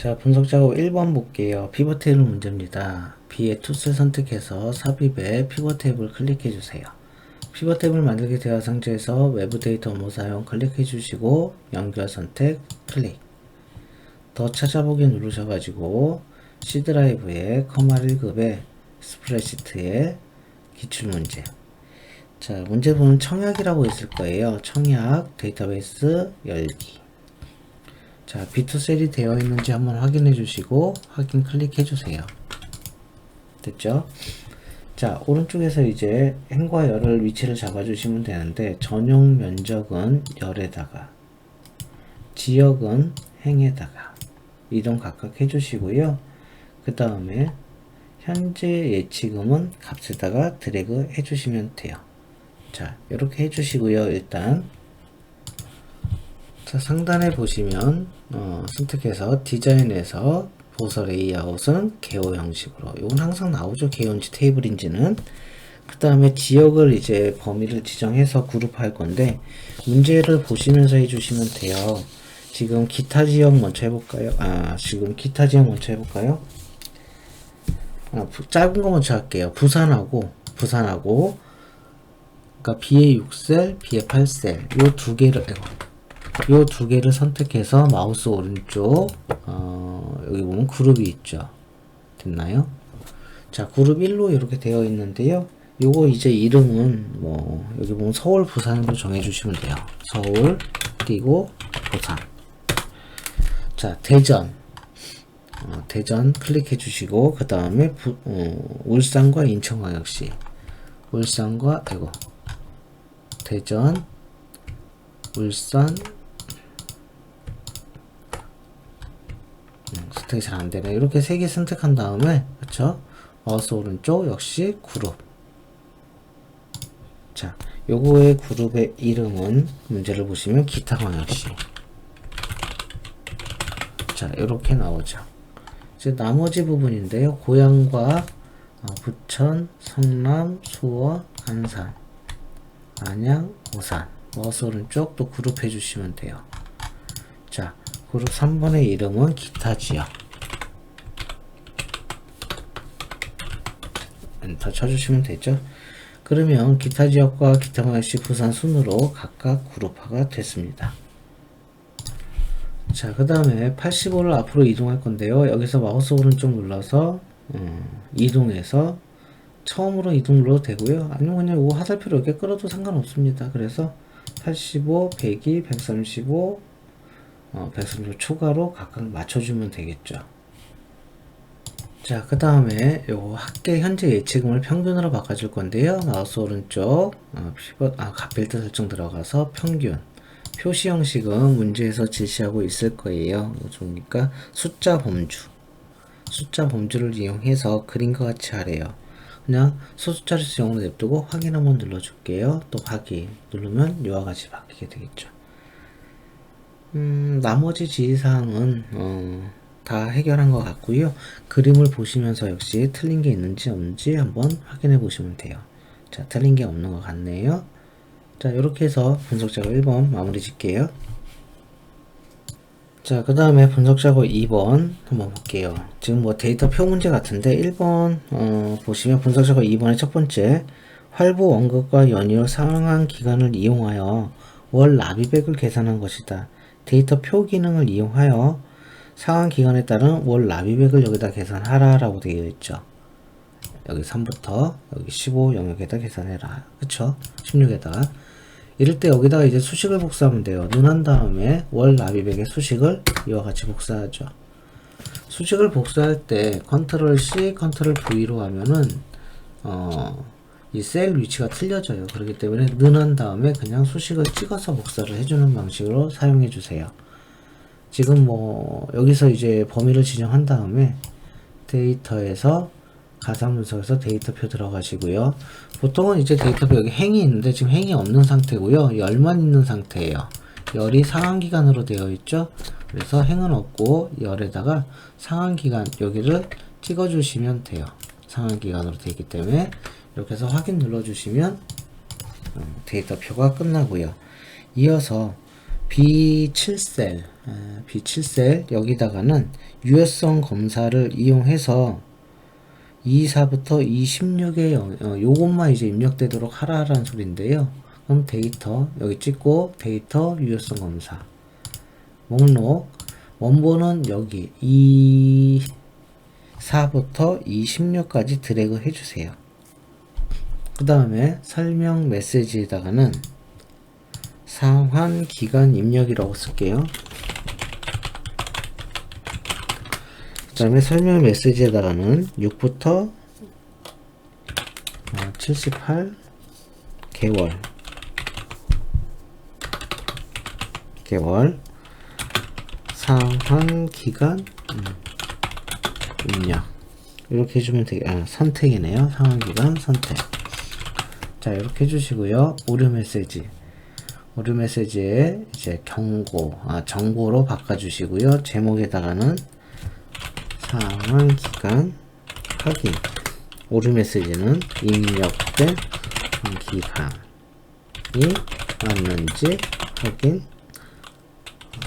자, 분석 작업 1번 볼게요. 피벗 테이블 문제입니다. B의 투스 선택해서 삽입에 피벗 테이블 클릭해 주세요. 피벗 테이블 만들기 대화 상자에서 외부 데이터 업무 사용 클릭해 주시고 연결 선택 클릭. 더 찾아보기 누르셔가지고 C 드라이브에 커마 1급에 스프레시트에 기출문제. 자, 문제 보면 청약이라고 있을 거예요. 청약 데이터베이스 열기. 자, 비투셀이 되어 있는지 한번 확인해 주시고 확인 클릭해 주세요. 됐죠? 자, 오른쪽에서 이제 행과 열을 위치를 잡아 주시면 되는데 전용 면적은 열에다가 지역은 행에다가 이동 각각 해 주시고요. 그 다음에 현재 예치금은 값에다가 드래그 해 주시면 돼요. 자, 이렇게 해 주시고요. 일단 자, 상단에 보시면 어, 선택해서 디자인에서 보서 레이아웃은 개호 형식으로 이건 항상 나오죠. 개호인지 테이블인지는. 그 다음에 지역을 이제 범위를 지정해서 그룹할 건데 문제를 보시면서 해주시면 돼요. 지금 기타 지역 먼저 해볼까요? 아 지금 기타 지역 먼저 해볼까요? 아, 부- 짧은 거 먼저 할게요. 부산하고 부산하고 그러니까 B의 6셀 B의 8셀 요두 개를 아이고, 요 두 개를 선택해서 마우스 오른쪽 어, 여기 보면 그룹이 있죠. 됐나요? 자, 그룹 1로 이렇게 되어 있는데요. 요거 이제 이름은 뭐 여기 보면 서울 부산으로 정해 주시면 돼요. 서울 그리고 부산. 자, 대전. 어, 대전 클릭해 주시고 그 다음에 어, 울산과 인천광역시 울산과 아이고 대전 울산 음, 선택이 잘 안 되네. 이렇게 세 개 선택한 다음에 그쵸? 마우스 오른쪽 역시 그룹. 자 요거의 그룹의 이름은 문제를 보시면 기타 광역시 자 이렇게 나오죠. 이제 나머지 부분인데요. 고양과 어, 부천 성남 수원 안산 안양 오산. 마우스 오른쪽 또 그룹 해 주시면 돼요. 자, 그룹 3번의 이름은 기타 지역. 엔터 쳐주시면 되죠. 그러면 기타 지역과 기타 방역시 부산 순으로 각각 그룹화가 됐습니다. 자, 그 다음에 85를 앞으로 이동할 건데요. 여기서 마우스 오른쪽 눌러서 음, 이동해서 처음으로 이동 눌러도 되고요. 아니면 그냥 이거 화살표를 이렇게 끌어도 상관없습니다. 그래서 85, 102, 135, 어, 130 초과로 각각 맞춰주면 되겠죠. 자, 그 다음에 요 학계 현재 예치금을 평균으로 바꿔줄 건데요. 마우스 오른쪽, 어, 피벗, 아, 값빌드 설정 들어가서 평균. 표시 형식은 문제에서 제시하고 있을 거예요. 그러니까 숫자 범주. 숫자 범주를 이용해서 그림과 같이 하래요. 그냥 소수자를 수용으로 냅두고 확인 한번 눌러줄게요. 또 확인 누르면 이와 같이 바뀌게 되겠죠. 음, 나머지 지시사항은 어, 다 해결한 것 같고요. 그림을 보시면서 역시 틀린 게 있는지 없는지 한번 확인해 보시면 돼요. 자, 틀린 게 없는 것 같네요. 자, 이렇게 해서 분석 작업 1번 마무리 짓게요. 자, 그 다음에 분석 작업 2번 한번 볼게요. 지금 뭐 데이터 표 문제 같은데 1번 어, 보시면 분석 작업 2번의 첫 번째 활부 원급과 연이어 상환 기간을 이용하여 월 납입액을 계산한 것이다. 데이터 표 기능을 이용하여 상환 기간에 따른 월 납입액을 여기다 계산하라 라고 되어 있죠. 여기 3부터 여기 15 영역에다 계산해라. 그쵸? 16에다가 이럴 때 여기다가 이제 수식을 복사하면 돼요. 눈한 다음에 월 납입액의 수식을 이와 같이 복사하죠. 수식을 복사할 때 컨트롤 C, 컨트롤 V로 하면은 어, 이 셀 위치가 틀려져요. 그렇기 때문에 눈한 다음에 그냥 수식을 찍어서 복사를 해주는 방식으로 사용해 주세요. 지금 뭐 여기서 이제 범위를 지정한 다음에 데이터에서 가상 분석에서 데이터표 들어가시고요. 보통은 이제 데이터표 여기 행이 있는데 지금 행이 없는 상태고요. 열만 있는 상태예요. 열이 상한 기간으로 되어 있죠. 그래서 행은 없고 열에다가 상한 기간 여기를 찍어 주시면 돼요. 상한 기간으로 되어 있기 때문에 이렇게 해서 확인 눌러 주시면 어, 데이터표가 끝나고요. 이어서 B7셀 에, B7셀 여기다가는 유효성 검사를 이용해서 24부터 26에 어, 요것만 이제 입력되도록 하라라는 소리인데요. 그럼 데이터 여기 찍고 데이터 유효성 검사 목록 원본은 여기 24부터 26까지 드래그 해주세요. 그 다음에 설명 메시지에다가는 상환 기간 입력이라고 쓸게요. 그 다음에 설명 메시지에다가는 6부터 78 개월. 개월. 상환 기간 음, 입력. 이렇게 해주면 되게 아, 선택이네요. 상환 기간 선택 자 이렇게 해주시고요. 오류 메시지. 오류 메시지에 이제 경고 아, 정보로 바꿔주시고요. 제목에다가는 상환 기간 확인. 오류 메시지는 입력된 기간이 맞는지 확인.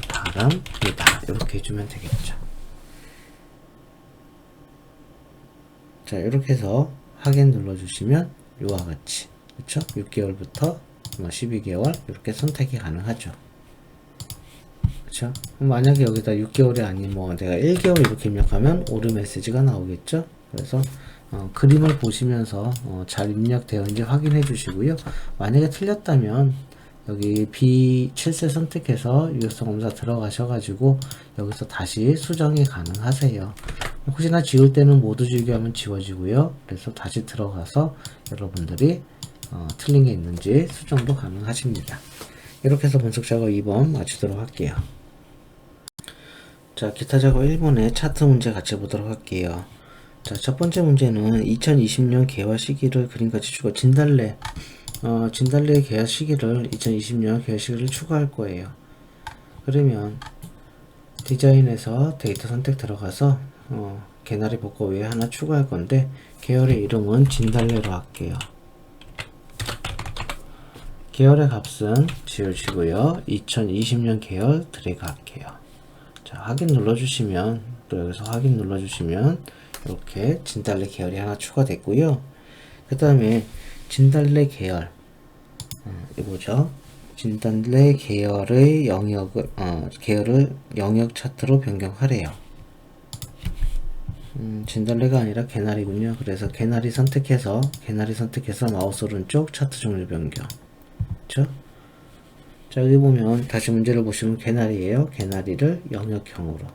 바랍니다. 이렇게 해주면 되겠죠. 자, 이렇게 해서 확인 눌러주시면 이와 같이 그렇죠? 6개월부터 뭐 12개월 이렇게 선택이 가능하죠. 그렇죠? 만약에 여기다 6개월이 아닌 뭐 내가 1개월 이렇게 입력하면 오류 메시지가 나오겠죠. 그래서 어, 그림을 보시면서 어, 잘 입력되었는지 확인해 주시고요. 만약에 틀렸다면 여기 B7세 선택해서 유효성 검사 들어가셔가지고 여기서 다시 수정이 가능하세요. 혹시나 지울 때는 모두 지우기 하면 지워지고요. 그래서 다시 들어가서 여러분들이 어, 틀린 게 있는지 수정도 가능하십니다. 이렇게 해서 분석 작업 2번 마치도록 할게요. 자, 기타 작업 1번의 차트 문제 같이 보도록 할게요. 자, 첫 번째 문제는 2020년 개화 시기를 그림같이 주고 진달래 어, 진달래 개화 시기를 2020년 개화 시기를 추가할 거예요. 그러면 디자인에서 데이터 선택 들어가서 어, 개나리 벚꽃 외에 하나 추가할 건데 계열의 이름은 진달래로 할게요. 계열의 값은 지우시고요. 2020년 계열 드래그 할게요. 자, 확인 눌러주시면 또 여기서 확인 눌러주시면 이렇게 진달래 계열이 하나 추가됐고요. 그 다음에 진달래 계열 어, 이거죠. 진달래 계열의 영역을 어, 계열을 영역 차트로 변경하래요. 음, 진달래가 아니라 개나리군요. 그래서 개나리 선택해서 개나리 선택해서 마우스 오른쪽 차트 종류 변경. 그렇죠? 자 여기 보면 다시 문제를 보시면 개나리예요. 개나리를 영역형으로.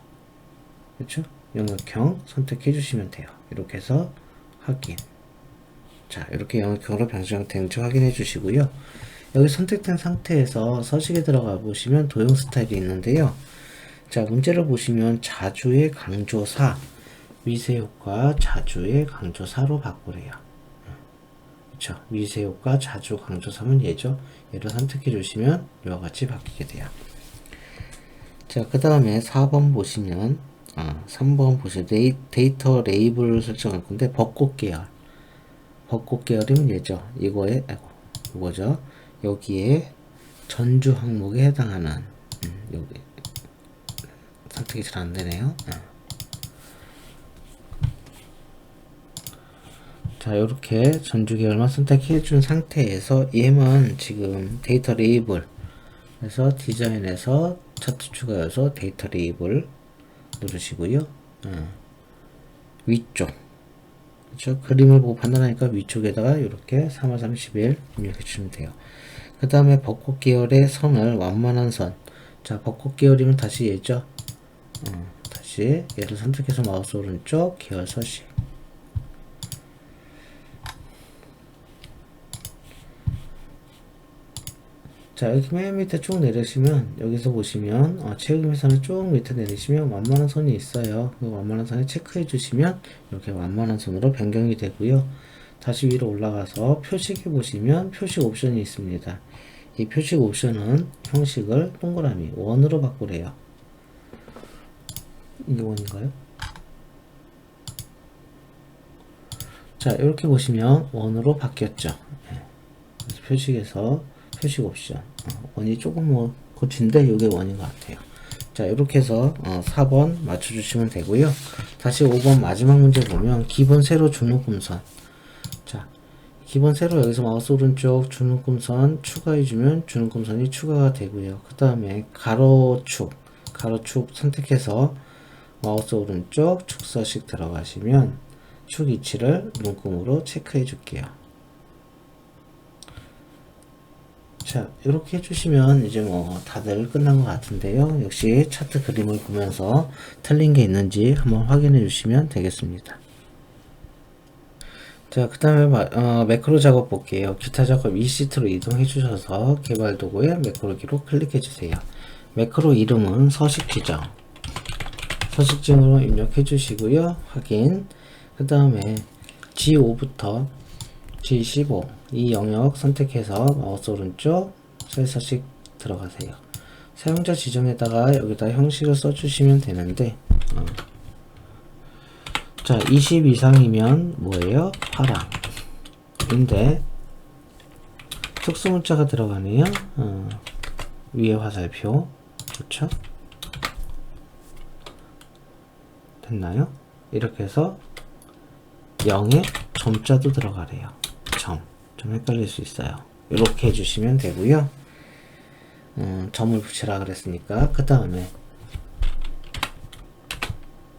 그렇죠? 영역형 선택해 주시면 돼요. 이렇게 해서 확인. 자, 이렇게 영역형으로 변경된지 확인해 주시고요. 여기 선택된 상태에서 서식에 들어가 보시면 도형 스타일이 있는데요. 자, 문제를 보시면 자주의 강조사, 위세효과 자주의 강조사로 바꾸래요. 그렇죠. 위세효과 자주 강조사면 얘죠. 얘를 선택해 주시면 이와 같이 바뀌게 돼요. 자, 그 다음에 4번 보시면 아, 3번 보시면 데이, 데이터 레이블을 설정할 건데 벚꽃 계열 벚꽃 계열이면 얘죠 이거에 아이고 이거죠 여기에 전주 항목에 해당하는 음, 여기 선택이 잘 안 되네요 음. 자 이렇게 전주 계열만 선택해 준 상태에서 얘만 지금 데이터 레이블 그래서 디자인에서 차트 추가해서 데이터 레이블 누르시고요. 어. 위쪽. 그렇죠? 그림을 보고 판단하니까 위쪽에다가 이렇게 3월 30일 입력해 주시면 돼요. 그 다음에 벚꽃 계열의 선을 완만한 선. 자, 벚꽃 계열이면 다시 얘죠. 어, 다시 얘를 선택해서 마우스 오른쪽 계열 서식. 자 여기 맨 밑에 쭉 내리시면 여기서 보시면 어, 체육임의 선을 쭉 밑에 내리시면 완만한 선이 있어요. 그 완만한 선에 체크해 주시면 이렇게 완만한 선으로 변경이 되고요. 다시 위로 올라가서 표식에 보시면 표식 옵션이 있습니다. 이 표식 옵션은 형식을 동그라미 원으로 바꾸래요. 이게 원인가요? 자 이렇게 보시면 원으로 바뀌었죠. 네. 표식에서 표식 옵션 어, 원이 조금 뭐 고친데 이게 원인 것 같아요 자, 이렇게 해서 어, 4번 맞춰주시면 되고요. 다시 5번 마지막 문제 보면 기본 세로 주묶음선. 자, 기본 세로 여기서 마우스 오른쪽 주묶음선 추가해주면 주묶음선이 추가가 되고요. 그 다음에 가로축, 가로축 선택해서 마우스 오른쪽 축서식 들어가시면 축 위치를 눈금으로 체크해 줄게요. 자, 이렇게 해주시면 이제 뭐 다들 끝난 것 같은데요. 역시 차트 그림을 보면서 틀린 게 있는지 한번 확인해 주시면 되겠습니다. 자, 그 다음에 어, 매크로 작업 볼게요. 기타 작업 이 시트로 이동해 주셔서 개발 도구에 매크로기로 클릭해 주세요. 매크로 이름은 서식 지정. 서식 지정으로 입력해 주시고요. 확인. 그 다음에 G5부터 G15 이 영역 선택해서 마우스 오른쪽 셀 서식 들어가세요. 사용자 지정에다가 여기다 형식을 써주시면 되는데 어. 자, 20 이상이면 뭐예요? 파랑. 인데 특수 문자가 들어가네요. 어. 위에 화살표. 그렇죠? 됐나요? 이렇게 해서 0에 점자도 들어가래요. 점. 좀 헷갈릴 수 있어요. 이렇게 해주시면 되고요. 음, 점을 붙이라 그랬으니까 그 다음에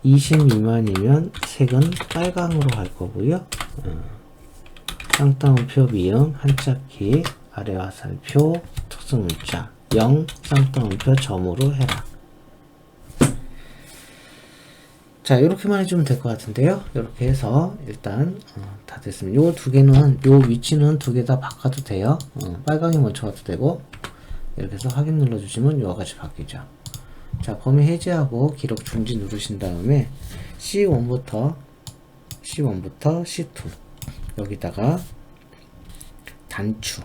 20 미만이면 색은 빨강으로 할 거고요. 어, 쌍따옴표 미음 한자키 아래 화살표 특수문자 0 쌍따옴표 점으로 해라. 자 이렇게만 해주면 될 것 같은데요. 이렇게 해서 일단 어, 다 됐습니다. 요두 개는 요 위치는 두 개 다 바꿔도 돼요. 어, 빨강이 먼저 가도 되고 이렇게 해서 확인 눌러주시면 이와 같이 바뀌죠. 자 범위 해제하고 기록 중지 누르신 다음에 C1부터 C1부터 C2 여기다가 단추.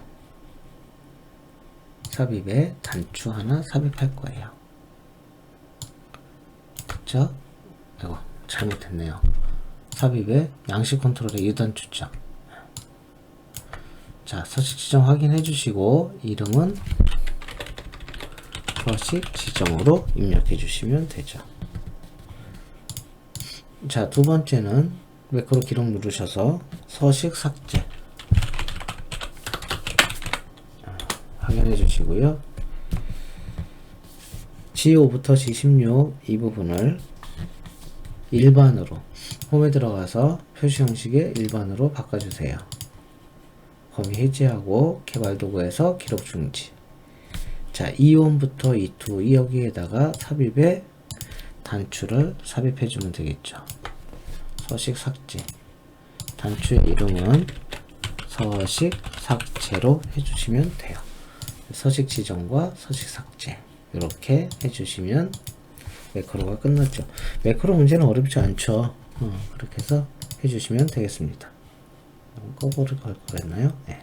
삽입에 단추 하나 삽입할 거예요. 그쵸? 아이고 잘못했네요. 삽입에 양식 컨트롤의 유단 추정 자 서식 지정 확인해 주시고 이름은 서식 지정으로 입력해 주시면 되죠. 자 두 번째는 매크로 기록 누르셔서 서식 삭제. 확인해 주시고요. G5부터 G16 이 부분을 일반으로 홈에 들어가서 표시 형식의 일반으로 바꿔주세요. 범위 해제하고 개발 도구에서 기록 중지. 자, E1부터 E2 이 여기에다가 삽입에 단추를 삽입해 주면 되겠죠. 서식 삭제. 단추의 이름은 서식 삭제로 해주시면 돼요. 서식 지정과 서식 삭제 이렇게 해주시면 매크로가 끝났죠. 매크로 문제는 어렵지 않죠. 어, 그렇게 해서 해주시면 되겠습니다. 꺼버릴 걸 그랬나요? 네.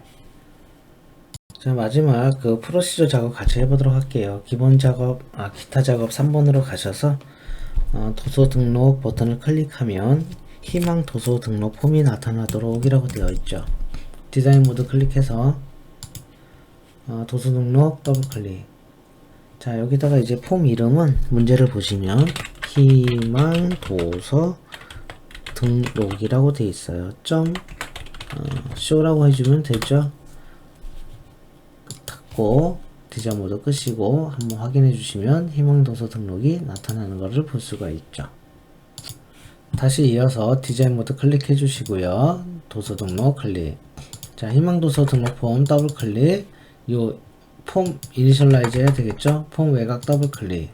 자 마지막 그 프로시저 작업 같이 해보도록 할게요. 기본 작업, 아 기타 작업 3번으로 가셔서 어, 도서 등록 버튼을 클릭하면 희망 도서 등록 폼이 나타나도록 이라고 되어 있죠. 디자인 모드 클릭해서 어, 도서 등록 더블 클릭 자 여기다가 이제 폼 이름은 문제를 보시면 희망 도서 등록이라고 되어 있어요. 점 어, 쇼라고 해주면 되죠. 닫고 디자인 모드 끄시고 한번 확인해 주시면 희망 도서 등록이 나타나는 것을 볼 수가 있죠. 다시 이어서 디자인 모드 클릭해 주시고요. 도서 등록 클릭. 자, 희망 도서 등록 폼 더블 클릭. 요 폼 이니셜라이즈 해야 되겠죠? 폼 외곽 더블 클릭.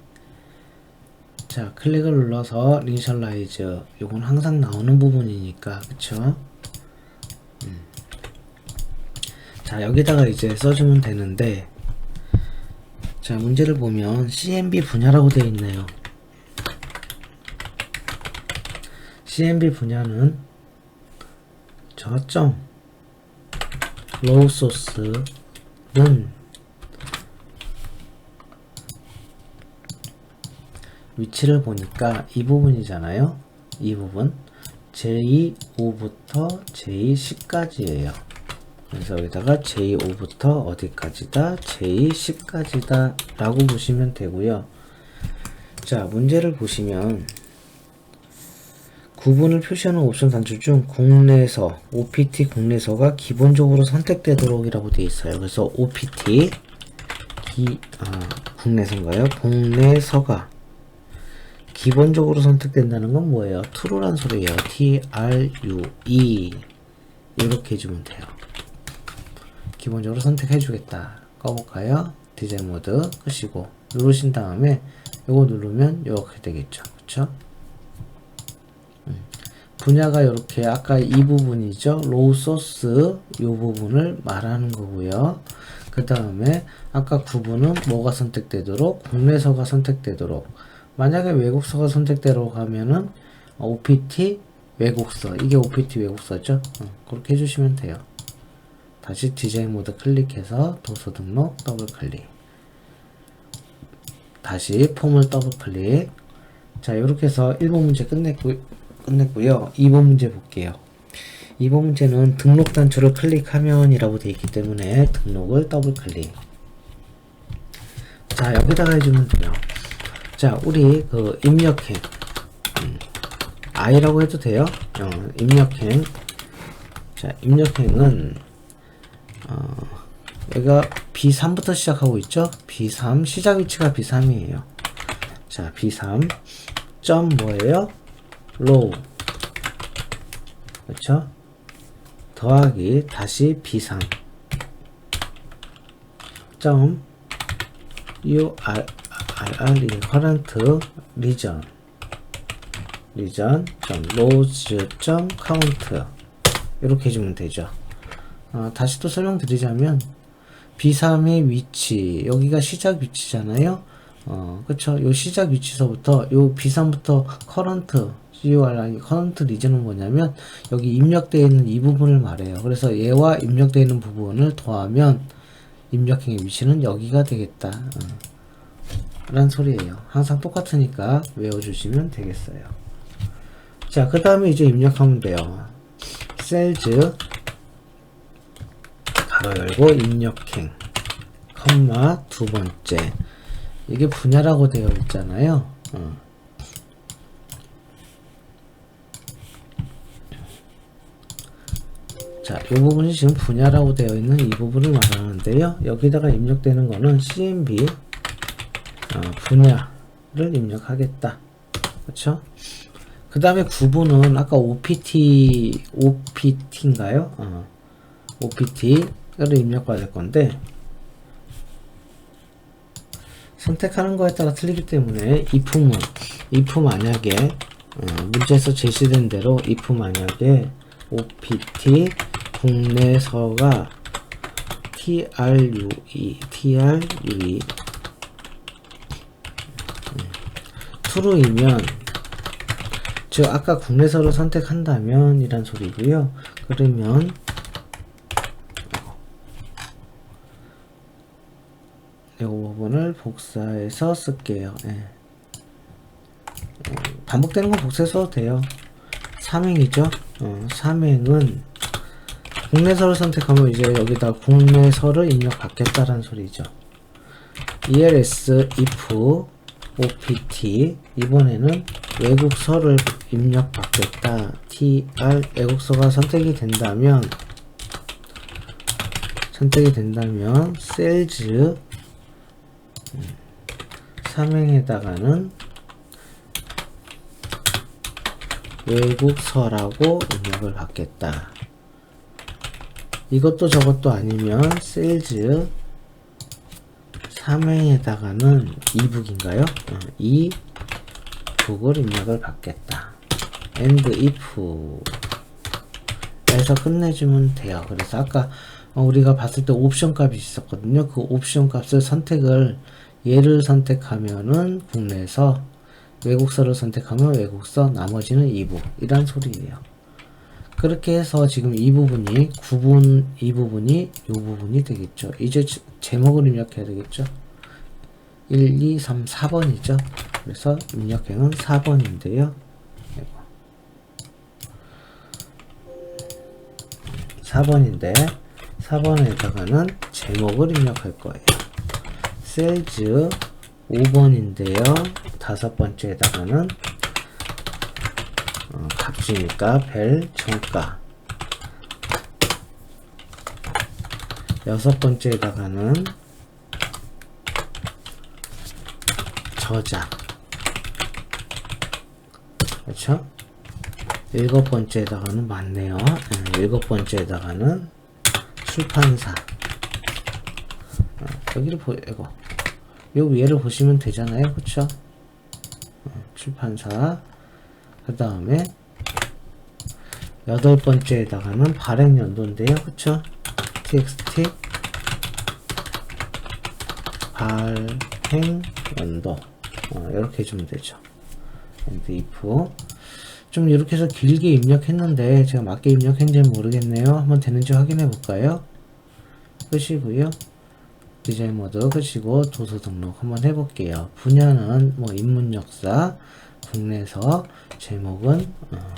자, 클릭을 눌러서 이니셜라이즈. 요건 항상 나오는 부분이니까, 그쵸? 음. 자, 여기다가 이제 써주면 되는데, 자, 문제를 보면 CMB 분야라고 되어 있네요. CMB 분야는 저점 로우 소스는 위치를 보니까 이 부분이잖아요. 이 부분 j5부터 j10까지예요. 그래서 여기다가 j5부터 어디까지다 j10까지다 라고 보시면 되고요. 자, 문제를 보시면 구분을 표시하는 옵션 단추 중 국내서 OPT 국내서가 기본적으로 선택되도록 이라고 되어 있어요. 그래서 OPT 기, 아, 국내서인가요? 국내서가 기본적으로 선택된다는 건 뭐예요? true란 소리예요. T-R-U-E 이렇게 해주면 돼요. 기본적으로 선택해주겠다. 꺼볼까요? 디자인 모드 끄시고 누르신 다음에 이거 누르면 이렇게 되겠죠. 그쵸? 음. 분야가 이렇게 아까 이 부분이죠. 로우 소스 이 부분을 말하는 거고요. 그 다음에 아까 구분은 뭐가 선택되도록 국내서가 선택되도록 만약에 외국서가 선택되도록 하면은 OPT 외국서 이게 OPT 외국서죠. 어, 그렇게 해주시면 돼요. 다시 디자인 모드 클릭해서 도서 등록 더블 클릭. 다시 폼을 더블 클릭. 자 이렇게 해서 1번 문제 끝냈고, 끝냈고요. 2번 문제 볼게요. 2번 문제는 등록 단추를 클릭하면 이라고 되어 있기 때문에 등록을 더블 클릭. 자 여기다가 해주면 돼요 자 우리 그 입력행 음, I라고 해도 돼요 어, 입력행 자 입력행은 어, 여기가 B3부터 시작하고 있죠? B3 시작 위치가 B3이에요. 자, B3 점 뭐예요? 로우 그렇죠? 더하기 다시 B3 점 Region region 점 rows 점 count 이렇게 해주면 되죠. 어, 다시 또 설명드리자면 B3의 위치. 여기가 시작 위치잖아요. 어 그쵸? 요 시작 위치서부터 요 B3부터 커런트 CUR 커런트 리전은 뭐냐면 여기 입력되어 있는 이 부분을 말해요. 그래서 얘와 입력되어 있는 부분을 더하면 입력행의 위치는 여기가 되겠다. 어. 란 소리예요. 항상 똑같으니까 외워주시면 되겠어요. 자 그 다음에 이제 입력하면 돼요. 셀즈 가로 열고 입력행. 컴마 두 번째. 이게 분야라고 되어 있잖아요. 어. 자, 이 부분이 지금 분야라고 되어 있는 이 부분을 말하는데요. 여기다가 입력되는 거는 CMB 어, 분야를 입력하겠다. 그렇죠? 그 다음에 구분은 아까 OPT OPT인가요? 어, OPT 를 입력받을 건데 선택하는 거에 따라 틀리기 때문에 if문 if 만약에 어, 문제에서 제시된 대로 if 만약에 opt 국내서가 true true true이면 즉 아까 국내서를 선택한다면 이란 소리고요 그러면 이 부분을 복사해서 쓸게요. 예. 어, 반복되는 건 복사해서 돼요. 삼행이죠. 어, 삼행은 국내서를 선택하면 이제 여기다 국내서를 입력받겠다라는 소리죠. ELS if opt 이번에는 외국서를 입력받겠다. tr 외국서가 선택이 된다면 선택이 된다면 sales 삼행에다가는 외국서라고 입력을 받겠다. 이것도 저것도 아니면 세일즈 삼행에다가는 이북인가요? 어, 이 북을 입력을 받겠다. and if 에서 끝내주면 돼요. 그래서 아까 우리가 봤을 때 옵션 값이 있었거든요. 그 옵션 값을 선택을 얘를 선택하면은 국내에서 외국서를 선택하면 외국서 나머지는 이부 이란 소리예요. 그렇게 해서 지금 이 부분이 구분 이 부분이 이 부분이 되겠죠. 이제 제목을 입력해야 되겠죠. 1, 2, 3, 4번이죠. 그래서 입력행은 4번인데요. 4번인데 4번에다가는 제목을 입력할 거예요. 셀즈 5번인데요. 다섯 번째에다가는 어, 값이니까 벨 정가. 여섯 번째에다가는 저작. 그렇죠? 일곱 번째에다가는 맞네요. 음, 일곱 번째에다가는 출판사. 어, 여기를 보, 이거. 요 위에를 보시면 되잖아요. 그쵸? 어, 출판사. 그 다음에 여덟 번째에다가는 발행 연도인데요. 그쵸? txt 발행 연도. 어, 이렇게 해주면 되죠. and if 좀 이렇게 해서 길게 입력했는데 제가 맞게 입력했는지 모르겠네요. 한번 되는지 확인해 볼까요? 끄시고요. 디자인 모드 끄시고 도서 등록 한번 해볼게요. 분야는 뭐 인문 역사 국내에서 제목은 어,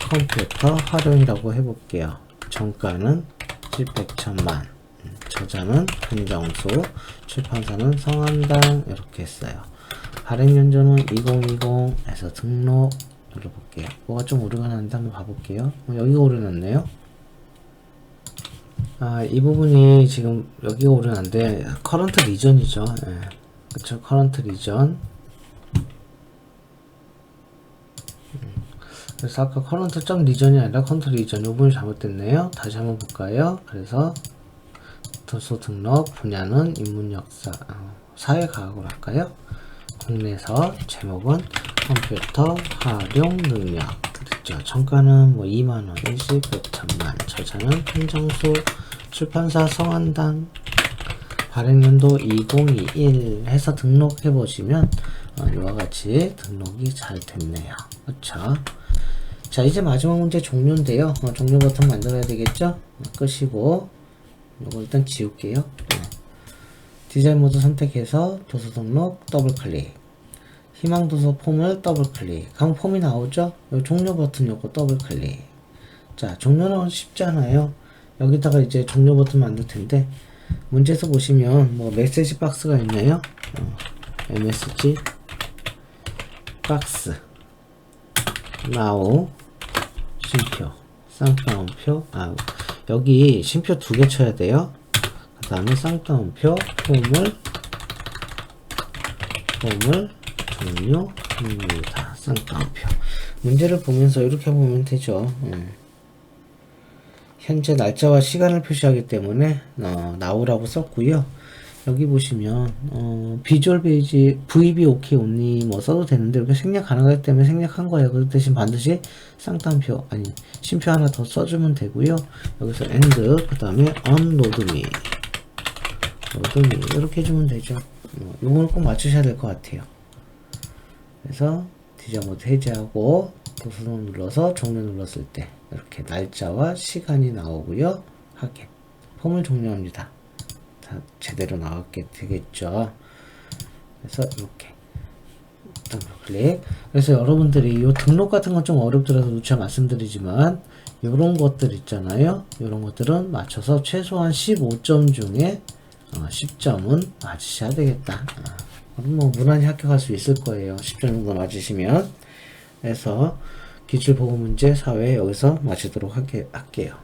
컴퓨터 활용이라고 해볼게요. 정가는 700천만 음, 저자는 한정수 출판사는 성한당 이렇게 했어요. 발행 연도는 2020에서 등록 눌러볼게요. 뭐가 좀 오류가 나는데 한번 봐볼게요. 어, 여기가 오류났네요. 아, 이 부분이 지금 여기가 오류난데 커런트 리전이죠. 예. 그쵸, 커런트 리전. 음, 그래서 아까 커런트 점 리전이 아니라 커런트 리전 이 부분이 잘못됐네요. 다시 한번 볼까요? 그래서 도서 등록 분야는 인문 역사 어, 사회과학으로 할까요? 국내에서 제목은 컴퓨터 활용 능력 그랬죠. 정가는 뭐 2만원, 일시 100천만, 저자는 한정수, 출판사 성한당, 발행년도 2021 해서 등록해 보시면 어, 이와 같이 등록이 잘 됐네요. 그렇죠? 자 이제 마지막 문제 종료인데요. 어, 종료 버튼 만들어야 되겠죠? 어, 끄시고 이거 일단 지울게요. 네. 디자인 모드 선택해서 도서 등록 더블 클릭. 희망 도서 폼을 더블 클릭. 그럼 폼이 나오죠? 요 종료 버튼 요거 더블 클릭. 자, 종료는 쉽잖아요. 여기다가 이제 종료 버튼 만들 텐데 문제에서 보시면 뭐 메시지 박스가 있네요. 어, MSG 박스 now 쉼표 쌍따옴표 아 여기 쉼표 두 개 쳐야 돼요. 그 다음에 쌍따옴표 폼을 폼을 종료합니다. 쌍따옴표 문제를 보면서 이렇게 보면 되죠. 음. 현재 날짜와 시간을 표시하기 때문에 어, 나오라고 썼고요. 여기 보시면 어, 비주얼 베이지 VB OK 온리 뭐 써도 되는데 이렇게 생략 가능하기 때문에 생략한 거예요. 그 대신 반드시 쌍따옴표 아니 심표 하나 더 써주면 되고요. 여기서 end 그 다음에 unloadme loadme 이렇게 해주면 되죠. 어, 요거는 꼭 맞추셔야 될 것 같아요. 그래서 디자인 모드 해제하고 도수는 눌러서 종료 눌렀을 때 이렇게 날짜와 시간이 나오고요. 확인. 폼을 종료합니다. 다 제대로 나왔게 되겠죠. 그래서 이렇게 클릭. 그래서 여러분들이 이 등록 같은 건 좀 어렵더라도 누차 말씀드리지만 이런 것들 있잖아요. 이런 것들은 맞춰서 최소한 15점 중에 어, 10점은 맞으셔야 되겠다. 어, 그럼 뭐 무난히 합격할 수 있을 거예요. 10점 정도 맞으시면. 그래서 기출보고 문제 사회 여기서 마치도록 하게, 할게요.